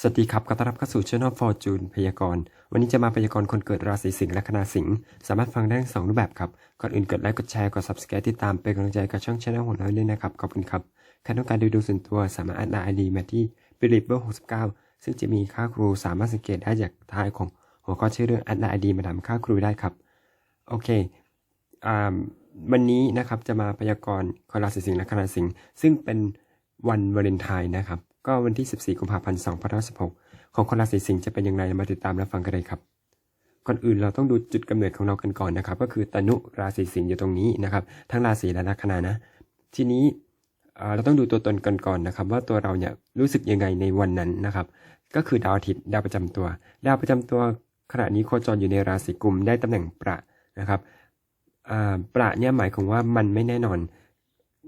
สวัสดีครับขอต้อนรับเข้าสู่ช่องฟอร์จูนพยากรณ์ วันนี้จะมาพยากรณ์คนเกิดราศีสิงห์และคณะสิงห์ สามารถฟังได้ทั้งสองรูปแบบครับ ก่อนอื่นกดไลค์ กดแชร์ กด subscribe ติดตามเป็นกำลังใจกับช่องช anel ของเราด้วยนะครับ ขอบคุณครับ ใครต้องการดูดูส่วนตัวสามารถอดไลน์ไอดีมาที่ b e l i e v e r 69 ซึ่งจะมีค่าครูสามารถสังเกตได้จากท้ายของหัวข้อชื่อเรื่องอดไลน์ไอดีมาทำค่าครูได้ครับ โอเคอ่าวันนี้นะครับจะมาพยากรณ์คนราศีสิงห์และคณะสิงห์ ซึ่งเป็นวันวาเลนไทน์นะครับ ก็วันที่ 14 กุมภาพันธ์2516 ของคนราศีสิงห์จะเป็นอย่างไรมาติดตามรับฟังกันเลยครับก่อนอื่นเราต้องดูจุดกำเนิดของเรากันก่อนนะครับ ก็คือตนุราศีสิงห์อยู่ตรงนี้นะครับ ทั้งราศีและลัคนานะ ทีนี้เราต้องดูตัวตนกันก่อนนะครับ ว่าตัวเราเนี่ยรู้สึกยังไงในวันนั้นนะครับ ก็คือดาวอาทิตย์ดาวประจำตัว ดาวประจำตัวขณะนี้โคจรอยู่ในราศีกุมได้ตำแหน่งประนะครับประเนี่ยหมายความว่ามันไม่แน่นอน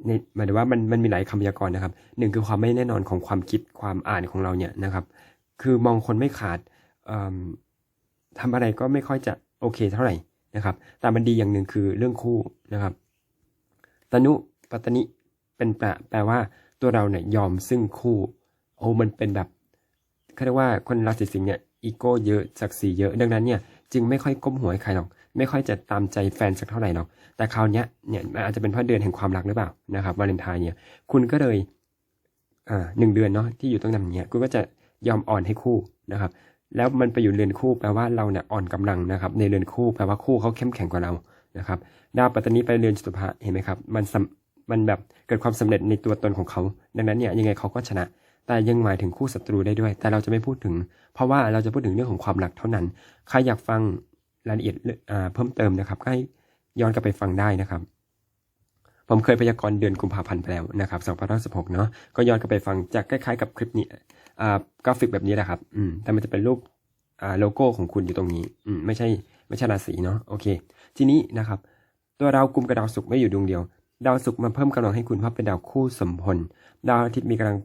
ในหมายถึงว่ามันมันมีหลายคำพยากรณ์นะครับหนึ่งคือความไม่แน่นอนของความคิดความอ่านของเราเนี่ยนะครับ คือมองคนไม่ขาดเอิ่มทำอะไรก็ไม่ค่อยจะโอเคเท่าไหร่นะครับ แต่มันดีอย่างหนึ่งคือเรื่องคู่นะครับ ตนุปัตตนิเป็นแปลแปลว่าตัวเราเนี่ยยอมซึ่งคู่ โอ้มันเป็นแบบเขาเรียกว่าคนราศีสิงห์เนี่ยอีโก้เยอะศักดิ์ศรีเยอะดังนั้นเนี่ยจึงไม่ค่อยก้มหัวให้ใครหรอก ไม่ค่อยจะตามใจแฟนสักเท่าไหร่หรอก แต่คราวเนี้ยเนี่ยมันอาจจะเป็นเพราะเดือนแห่งความรักหรือเปล่านะครับวาเลนไทน์เนี่ยคุณก็เลยอ่าหนึ่งเดือนเนาะที่อยู่ตรงนั้นเนี่ยคุณก็จะยอมอ่อนให้คู่นะครับ แล้วมันไปอยู่เรือนคู่แปลว่าเราเนี่ยอ่อนกำลังนะครับ ในเรือนคู่แปลว่าคู่เขาเข้มแข็งกว่าเรานะครับดาวปัตตานีไปเรือนจตุภะเห็นไหมครับมันสำมันแบบเกิดความสำเร็จในตัวตนของเขา ดังนั้นเนี่ยยังไงเขาก็ชนะ แต่ยังหมายถึงคู่ศัตรูได้ด้วย แต่เราจะไม่พูดถึง เพราะว่าเราจะพูดถึงเรื่องของความรักเท่านั้น ใครอยากฟัง รายละเอียดเพิ่มเติมนะครับก็ให้ย้อนกลับไปฟังได้นะครับ ผมเคยพยากรณ์เดือนกุมภาพันธ์ไปแล้วนะครับ2016เนาะก็ย้อนกลับไปฟังจะคล้ายๆ กับคลิปนี้กราฟิกแบบนี้แหละครับอืมแต่มันจะเป็นรูปโลโก้ของคุณอยู่ตรงนี้อืมไม่ใช่ไม่ใช่ราศีเนาะโอเค ทีนี้นะครับ ตัวเรากลุ่มกับดาวศุกร์ไม่อยู่ดวงเดียว ดาวศุกร์มาเพิ่มกำลังให้คุณเพราะเป็นดาวคู่สมพลดาวอาทิตย์มีกำลัง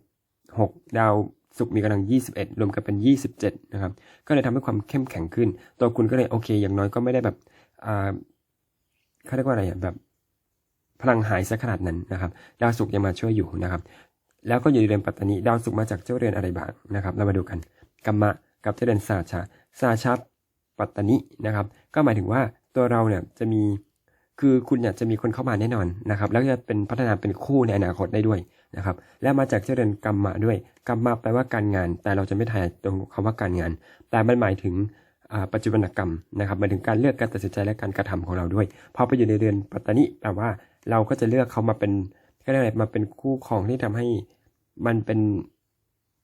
หกดาว ศุกมีกำลัง 21 รวมกันเป็น 27 นะครับ ก็เลยทำให้ความเข้มแข็งขึ้น ตัวคุณก็เลยโอเค อย่างน้อยก็ไม่ได้แบบเขาเรียกว่าอะไรแบบพลังหายซะขนาดนั้นนะครับ ดาวศุกยังมาช่วยอยู่นะครับ แล้วก็อยู่ในเรือนปัตตานีดาวศุกมาจากเจ้าเรือนอะไรบ้างนะครับ เรามาดูกันกัมมะกับเจ้าเรือนสาชาสาชาปัตตานีนะครับ ก็หมายถึงว่าตัวเราเนี่ยจะมีคือคุณเนี่ยจะมีคนเข้ามาแน่นอนนะครับ แล้วจะเป็นพัฒนาเป็นคู่ในอนาคตได้ด้วย นะครับ และมาจากเจ้าเรือนกรรมะด้วยกรรมะแปลว่าการงาน แต่เราจะไม่ถ่ายตรงคำว่าการงาน แต่มันหมายถึงปัจจุบันกรรมนะครับหมายถึงการเลือกการตัดสินใจและการกระทำของเราด้วยพอไปอยู่ในเรือนปัตตานีแปลว่าเราก็จะเลือกเขามาเป็นก็เรียกอะไรมาเป็นคู่ครองที่ทำให้มันเป็น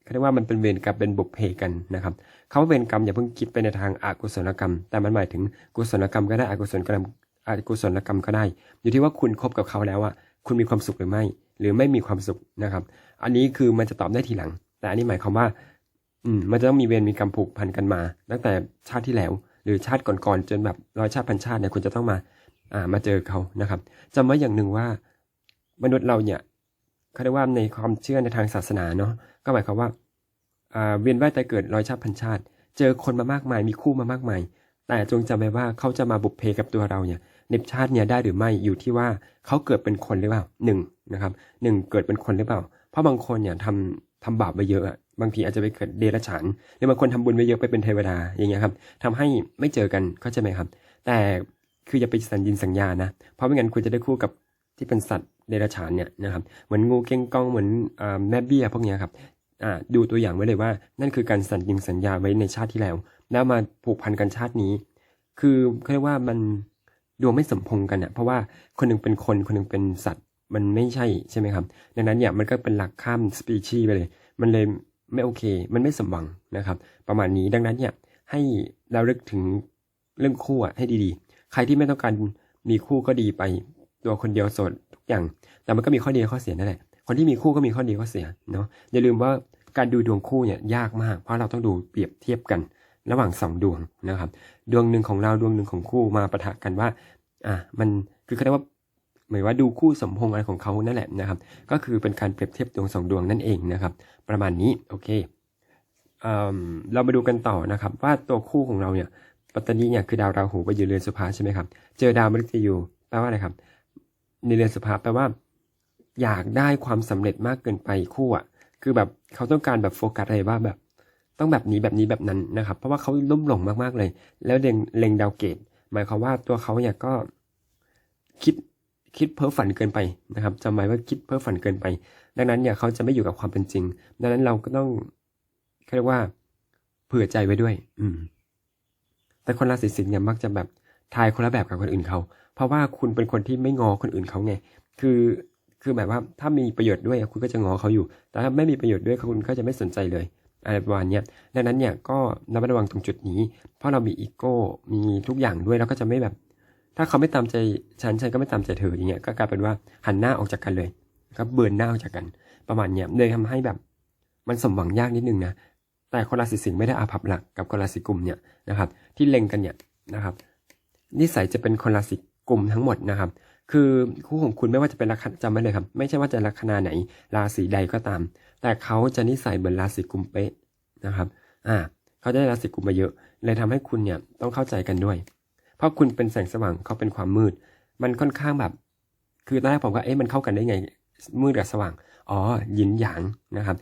เขาเรียกว่ามันเป็นเวรกรรมเป็นบุพเพกันนะครับคำว่าเวรกรรมอย่าเพิ่งคิดไปในทางอากุศลกรรม แต่มันหมายถึงกุศลกรรมก็ได้อกุศลกรรมอกุศลกรรมก็ได้ อยู่ที่ว่าคุณคบกับเขาแล้วอะคุณมีความสุขหรือไม่ หรือไม่มีความสุขนะครับ อันนี้คือมันจะตอบได้ทีหลัง แต่อันนี้หมายความว่า อืมมันจะต้องมีเวรมีกรรมผูกพันกันมา ตั้งแต่ชาติที่แล้ว หรือชาติก่อนๆจนแบบร้อยชาติพันชาติเนี่ยคุณจะต้องมา อ่ามาเจอเขานะครับจำไว้อย่างหนึ่งว่ามนุษย์เราเนี่ยเขาเรียกว่าในความเชื่อในทางศาสนาเนาะก็หมายความว่าอ่าเวียนว่ายตายเกิดร้อยชาติพันชาติ เจอคนมามากมาย มีคู่มามากมาย แต่จงจำไว้ว่าเขาจะมาบุกเพกับตัวเราเนี่ย ในชาติเนี่ยได้หรือไม่อยู่ที่ว่าเขาเกิดเป็นคนหรือเปล่าหนึ่งนะครับหนึ่งเกิดเป็นคนหรือเปล่า เพราะบางคนเนี่ยทำทำบาปไปเยอะบางทีอาจจะไปเกิดเดรัจฉานหรือบางคนทำบุญไปเยอะไปเป็นเทวดาอย่างเงี้ยครับทำให้ไม่เจอกันเข้าใจไหมครับ แต่คืออย่าไปสัญญินสัญญานะ เพราะไม่งั้นคุณจะได้คู่กับที่เป็นสัตว์เดรัจฉานเนี่ยนะครับเหมือนงูเก้งก้องเหมือนอแม่เบี้ยพวกเนี้ยครับอ่าดูตัวอย่างไว้เลยว่า นั่นคือการสัญญินสัญญาไว้ในชาติที่แล้ว แล้วมาผูกพันกันชาตินี้ คือเขาเรียกว่ามัน ดวงไม่สมพงกันเนี่ยเพราะว่าคนหนึงเป็นคนคนหนึงเป็นสัตว์มันไม่ใช่ใช่ไหมครับ ดังนั้นเนี่ยมันก็เป็นหลักข้ามสปีชีส์ไปเลย มันเลยไม่โอเค มันไม่สมหวังนะครับ ประมาณนี้ดังนั้นเนี่ยให้เราลึกถึงเรื่องคู่ให้ดีๆ ใครที่ไม่ต้องการมีคู่ก็ดีไปตัวคนเดียวโสดทุกอย่าง แต่มันก็มีข้อดีข้อเสียนั่นแหละ คนที่มีคู่ก็มีข้อดีข้อเสียเนาะอย่าลืมว่าการดูดวงคู่เนี่ยยากมาก เพราะเราต้องดูเปรียบเทียบกัน ระหว่างสองดวงนะครับ ดวงหนึ่งของเราดวงหนึ่งของคู่มาประทะกันว่าอะมันคือเขาเรียกว่าหมายว่าดูคู่สมพงษ์อะไรของเขานั่นแหละนะครับ ก็คือเป็นการเปรียบเทียบดวงสองดวงนั่นเองนะครับ ประมาณนี้โอเคเอ่อเรามาดูกันต่อนะครับ ว่าตัวคู่ของเราเนี่ยปัตตานีเนี่ยคือดาวราหูไปอยู่เรือนสุภาใช่ไหมครับ เจอดาวมฤตยูแปลว่าอะไรครับ ในเรือนสุภาแปลว่า อยากได้ความสำเร็จมากเกินไปคู่อะ คือแบบเขาต้องการแบบโฟกัสอะไรว่าแบบ ต้องแบบนี้แบบนี้แบบนั้นนะครับ เพราะว่าเขาลุ่มหลงมากๆเลย แล้วเล็งเล็งดาวเกต หมายความว่าตัวเขาเนี่ยก็คิดคิดเพ้อฝันเกินไปนะครับจำไว้ว่าคิดเพ้อฝันเกินไป ดังนั้นเนี่ยเขาจะไม่อยู่กับความเป็นจริง ดังนั้นเราก็ต้องเขาเรียกว่าเผื่อใจไว้ด้วย อืม แต่คนราศีสิงห์เนี่ยมักจะแบบทายคนละแบบกับคนอื่นเขา เพราะว่าคุณเป็นคนที่ไม่งอคนอื่นเขาไง คือ คือแบบว่าถ้ามีประโยชน์ด้วยคุณก็จะงอเขาอยู่ แต่ถ้าไม่มีประโยชน์ด้วยคุณก็จะไม่สนใจเลย อะไรประมาณนี้ดังนั้นเนี่ยก็ระมัดระวังตรงจุดนี้ เพราะเรามีอีโก้มีทุกอย่างด้วยแล้วก็จะไม่แบบ ถ้าเขาไม่ตามใจฉันฉันก็ไม่ตามใจเธออย่างเงี้ยก็กลายเป็นว่าหันหน้าออกจากกันเลยครับเบิร์นหน้าออกจากกัน ประมาณเนี้ยเลยทำให้แบบ มันสมหวังยากนิดนึงนะแต่คนราศีสิงห์ไม่ได้อาภัพหลักกับคนราศีกุมเนี่ยนะครับ ที่เล็งกันเนี่ยนะครับ นิสัยจะเป็นคนราศีกุมทั้งหมดนะครับ คือคู่ของคุณไม่ว่าจะเป็นลัคนาจำไว้เลยครับ ไม่ใช่ว่าจะลัคนาไหน ราศีใดก็ตาม แต่เขาจะนิสัยเหมือนราศีกุมเป๊ะนะครับ อ่า เขาได้ราศีกุมมาเยอะเลยทำให้คุณเนี่ยต้องเข้าใจกันด้วย เพราะคุณเป็นแสงสว่างเขาเป็นความมืด มันค่อนข้างแบบ คือตอนแรกผมก็เอ๊ะมันเข้ากันได้ไง มืดกับสว่าง อ๋อหยินหยางนะครับ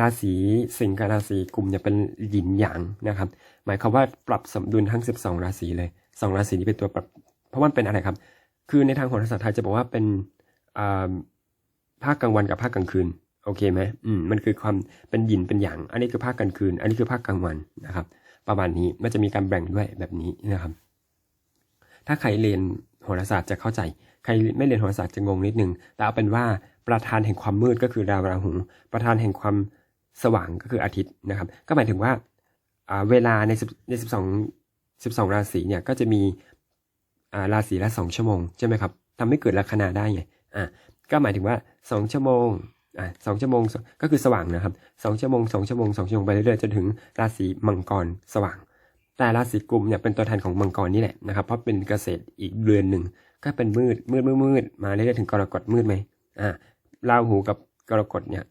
ราศีสิงห์กับราศีกุมเนี่ยเป็นหยินหยางนะครับ หมายความว่าปรับสมดุลทั้ง 12 ราศีเลยสองราศีนี้เป็นตัวปรับ เพราะมันเป็นอะไรครับ คือในทางโหราศาสตร์ไทยจะบอกว่าเป็นภาคกลางวันกับภาคกลางคืน โอเคไหมอืมมันคือความเป็นหยินเป็นหยาง อันนี้คือภาคกลางคืน อันนี้คือภาคกลางวันนะครับ ประมาณนี้มันจะมีการแบ่งด้วยแบบนี้นะครับ ถ้าใครเรียนโหราศาสตร์จะเข้าใจ ใครไม่เรียนโหราศาสตร์จะงงนิดนึง แต่เอาเป็นว่าประธานแห่งความมืดก็คือดาวราหู ประธานแห่งความสว่างก็คืออาทิตย์นะครับ ก็หมายถึงว่าเวลาใน10ใน12 12ราศีเนี่ยก็จะมีราศีละ2ชั่วโมงใช่ไหมครับทำให้เกิดลัคนาได้ไงอ่าก็หมายถึงว่า2ชั่วโมง อ่าสองชั่วโมงก็คือสว่างนะครับสองชั่วโมงสองชั่วโมงสองชั่วโมงไปเรื่อยๆจนถึงราศีมังกรสว่าง แต่ราศีกุมเนี่ยเป็นตัวแทนของมังกรนี่แหละนะครับ เพราะเป็นเกษตรอีกเดือนหนึ่งก็เป็นมืดมืดมืดมืดมาเรื่อยๆถึงกรกฎมืดไหมอ่าราหูกับกรกฎเนี่ย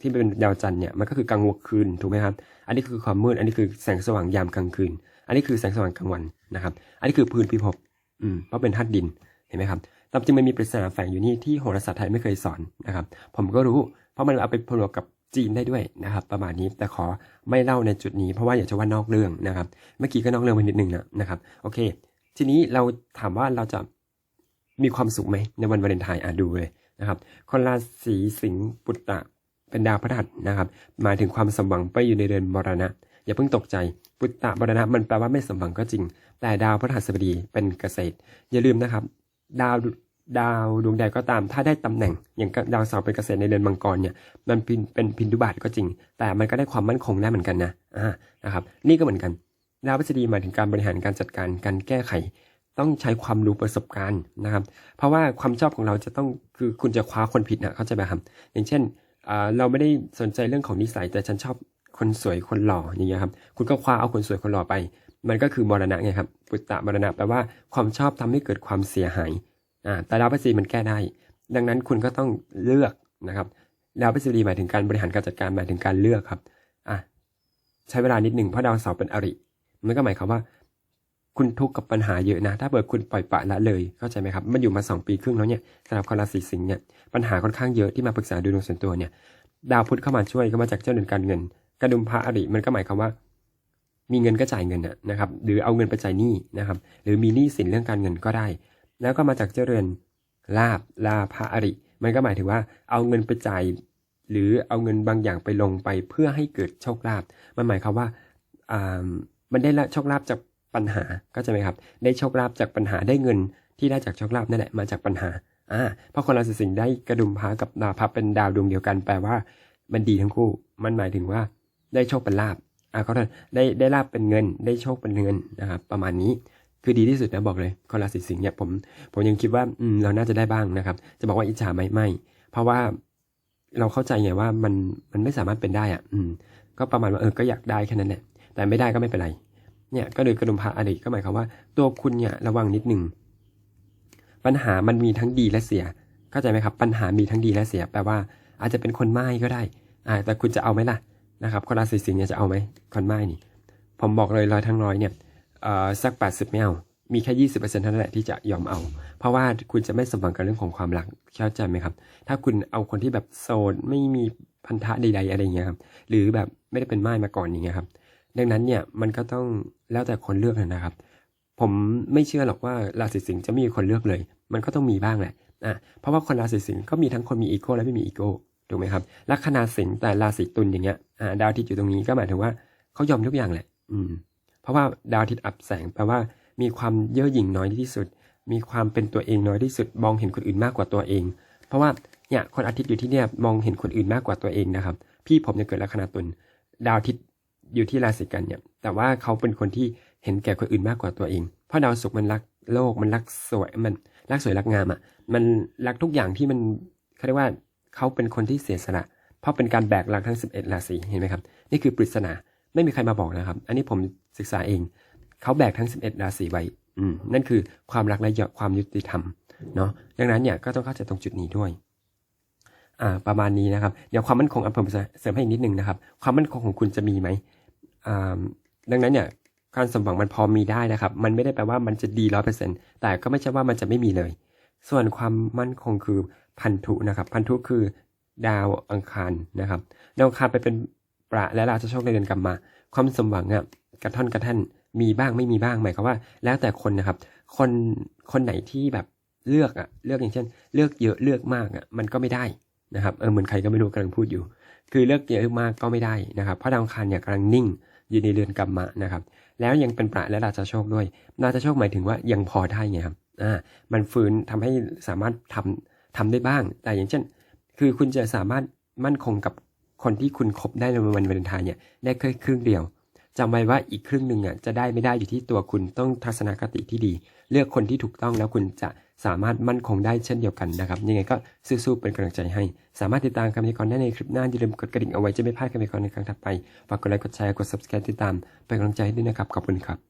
ที่เป็นดาวจันทร์เนี่ยมันก็คือกลางวันคืนถูกไหมครับ อันนี้คือความมืดอันนี้คือแสงสว่างยามกลางคืน อันนี้คือแสงสว่างกลางวันนะครับ อันนี้คือพื้นพิภพอืมเพราะเป็นธาตุดินเห็นไหมครับ ตาจริงมันมีปริศนาแฝงอยู่นี่ที่โหราศาสตร์ไทยไม่เคยสอนนะครับ ผมก็รู้ เพราะมันเอาไปผนวกกับจีนได้ด้วยนะครับ ประมาณนี้แต่ขอไม่เล่าในจุดนี้เพราะว่าอยากจะว่านอกเรื่องนะครับ เมื่อกี้ก็นอกเรื่องไปนิดนึงนะนะครับ โอเค ทีนี้เราถามว่าเราจะมีความสุขไหมในวันวาเลนไทน์อะดูเลยนะครับคนราศีสิงห์ปุตตะเป็นดาวพฤหัสนะครับหมายถึงความสมหวังไปอยู่ในเดือนมรณะ อย่าเพิ่งตกใจปุตตะมรณะมันแปลว่าไม่สมหวังก็จริง แต่ดาวพฤหัสบดีเป็นเกษตร อย่าลืมนะครับ ดาว ดาวดวงใดก็ตาม ถ้าได้ตำแหน่งอย่างดาวเสาร์เป็นเกษตรในเดือนมังกรเนี่ยมันเป็นเป็นพินดุบาตก็จริง แต่มันก็ได้ความมั่นคงได้เหมือนกันนะอ่านะครับ นี่ก็เหมือนกันดาวพฤหัสบดีหมายถึงการบริหารการจัดการการแก้ไข ต้องใช้ความรู้ประสบการณ์นะครับ เพราะว่าความชอบของเราจะต้องคือคุณจะคว้าคนผิดนะเข้าใจไหมครับอย่างเช่นเราไม่ได้สนใจเรื่องของนิสัยแต่ฉันชอบคนสวยคนหล่ออย่างเงี้ยครับคุณก็คว้าเอาคนสวยคนหล่อไป มันก็คือมรณะไงครับปุตตะมรณะแปลว่าความชอบทำให้เกิดความเสียหาย แต่ดาวพฤหัสมันแก้ได้ ดังนั้นคุณก็ต้องเลือกนะครับดาวพฤหัสบดีหมายถึงการบริหารการจัดการหมายถึงการเลือกครับอะใช้เวลานิดหนึ่งเพราะดาวเสาร์เป็นอริ มันก็หมายความว่า คุณทุกข์กับปัญหาเยอะนะ ถ้าเกิดคุณปล่อยปะละเลยเข้าใจไหมครับ มันอยู่มาสองปีครึ่งแล้วเนี่ยสำหรับคนราศีสิงห์เนี่ยปัญหาค่อนข้างเยอะที่มาปรึกษาดูดวงส่วนตัวเนี่ย ดาวพุธเข้ามาช่วยก็มาจากเจ้าเรือนการเงิน กระดุมพระอริมันก็หมายความว่า มีเงินก็จ่ายเงินนะนะครับ หรือเอาเงินไปจ่ายหนี้นะครับ หรือมีหนี้สินเรื่องการเงินก็ได้ แล้วก็มาจากเจรือนลาบลาภอริ มันก็หมายถึงว่าเอาเงินไปจ่ายหรือเอาเงินบางอย่างไปลงไปเพื่อให้เกิดโชคลาภมันหมายความว่าอ่ามันได้โชคลาภจากปัญหาก็จะไหมครับ ได้โชคลาภจากปัญหาได้เงินที่ได้จากโชคลาภนั่นแหละมาจากปัญหาอ่าเพราะคนราศีสิงห์ได้กระดุมพระกับดาวพระเป็นดาวดวงเดียวกันแปลว่า มันดีทั้งคู่ มันหมายถึงว่าได้โชคเป็นลาบอ่าเขาได้ได้ลาบเป็นเงิน ได้โชคเป็นเงินนะครับ ประมาณนี้ คือดีที่สุดนะบอกเลยคนราศีสิงห์เนี่ยผมผมยังคิดว่าอืมเราน่าจะได้บ้างนะครับ จะบอกว่าอิจฉาไหมไม่ เพราะว่าเราเข้าใจไงว่ามันมันไม่สามารถเป็นได้อะ อืม ก็ประมาณว่าเออก็อยากได้แค่นั้นแหละแต่ไม่ได้ก็ไม่เป็นไร เนี่ยก็เลยกระดุมพระอดีตก็หมายความว่า ตัวคุณเนี่ยระวังนิดหนึ่งปัญหามันมีทั้งดีและเสียเข้าใจไหมครับ ปัญหามีทั้งดีและเสีย แปลว่าอาจจะเป็นคนไม้ก็ได้อ่าแต่คุณจะเอาไหมล่ะนะครับคนราศีสิงห์เนี่ยจะเอาไหมคนไม้นี่ ผมบอกเลยร้อยทั้งร้อยเนี่ย สักแปดสิบไม่เอา มีแค่ยี่สิบเปอร์เซ็นต์เท่านั้นแหละที่จะยอมเอา เพราะว่าคุณจะไม่สมหวังกับเรื่องของความรักเข้าใจไหมครับ ถ้าคุณเอาคนที่แบบโสดไม่มีพันธะใด ๆ อะไรเงี้ยครับ หรือแบบไม่ได้เป็นไม้มาก่อนอย่างเงี้ยครับ ดังนั้นเนี่ยมันก็ต้องแล้วแต่คนเลือกนะครับ ผมไม่เชื่อหรอกว่าราศีสิงห์จะไม่มีคนเลือกเลย มันก็ต้องมีบ้างแหละอะเพราะว่าคนราศีสิงห์ก็มีทั้งคนมีอีโก้และไม่มีอีโก้ถูกไหมครับลัคนาสิงห์แต่ราศีตุลอย่างเงี้ยอ่าดาวทิตย์อยู่ตรงนี้ก็หมายถึงว่าเขายอมทุกอย่างแหละ อืม เพราะว่าดาวอาทิตย์อับแสงแปลว่า มีความเย่อหยิ่งน้อยที่สุด มีความเป็นตัวเองน้อยที่สุด มองเห็นคนอื่นมากกว่าตัวเอง เพราะว่าเนี่ยคนอาทิตย์อยู่ที่เนี่ยมองเห็นคนอื่นมากกว่าตัวเองนะครับ พี่ผมเนี่ยเกิดลัคนาตุลดาวอาทิตย์อยู่ที่ราศีกันเนี่ย แต่ว่าเขาเป็นคนที่เห็นแก่คนอื่นมากกว่าตัวเอง เพราะดาวศุกร์มันรักโลกมันรักสวยมันรักสวยรักงามอะ มันรักทุกอย่างที่มันเขาเรียกว่าเขาเป็นคนที่เสียสละ เพราะเป็นการแบกรักทั้ง 11 ราศีเห็นไหมครับ นี่คือปริศนา ไม่มีใครมาบอกนะครับ อันนี้ผมศึกษาเอง เขาแบกทั้ง 11 ราศีไว้อืมนั่นคือความรักและความยุติธรรมเนาะดังนั้นเนี่ยก็ต้องเข้าใจตรงจุดนี้ด้วยอ่าประมาณนี้นะครับ เดี๋ยวความมั่นคงอันผมเสริมให้อีกนิดนึงนะครับ ความมั่นคงของคุณจะมีไหมอ่าดังนั้นเนี่ยการสมหวังมันพอมีได้นะครับ มันไม่ได้แปลว่ามันจะดีร้อยเปอร์เซ็นแต่ก็ไม่ใช่ว่ามันจะไม่มีเลย ส่วนความมั่นคงคือพันธุนะครับ พันธุคือดาวอังคารนะครับ ดาวอังคารไปเป็น ระและราชโชคในเดือนกรรมมา ความสมหวังอะกระท่อนกระแท่นมีบ้างไม่มีบ้างหมายความว่า แล้วแต่คนนะครับ คนคนไหนที่แบบเลือกอะเลือกอย่างเช่น เลือกเยอะเลือกมากอะมันก็ไม่ได้นะครับเออเหมือนใครก็ไม่รู้กำลังพูดอยู่ คือเลือกเยอะมากก็ไม่ได้นะครับเพราะดาวอังคารเนี่ยกำลังนิ่งอยู่ในเรือนกรรมะนะครับ แล้วยังเป็นประและราชาโชคด้วยราชาโชคหมายถึงว่ายังพอได้ไงครับอ่ามันฟื้นทำให้สามารถทำทำได้บ้าง แต่อย่างเช่น คือคุณจะสามารถมั่นคงกับ คนที่คุณคบได้ในวันวาเลนไทน์เนี่ยได้แค่ครึ่งเดียวจำไว้ว่าอีกครึ่งหนึ่งอะจะได้ไม่ได้อยู่ที่ตัวคุณต้องทัศนคติที่ดี เลือกคนที่ถูกต้องแล้วคุณจะสามารถมั่นคงได้เช่นเดียวกันนะครับยังไงก็สู้ๆเป็นกำลังใจให้ สามารถติดตามคำนิกรได้ในคลิปหน้าอย่าลืมกดกระดิ่งเอาไว้จะไม่พลาดคำนิกรในครั้งถัดไปฝากกดไลค์กดแชร์กด subscribe ติดตามเป็นกำลังใจให้ด้วยนะครับขอบคุณครับ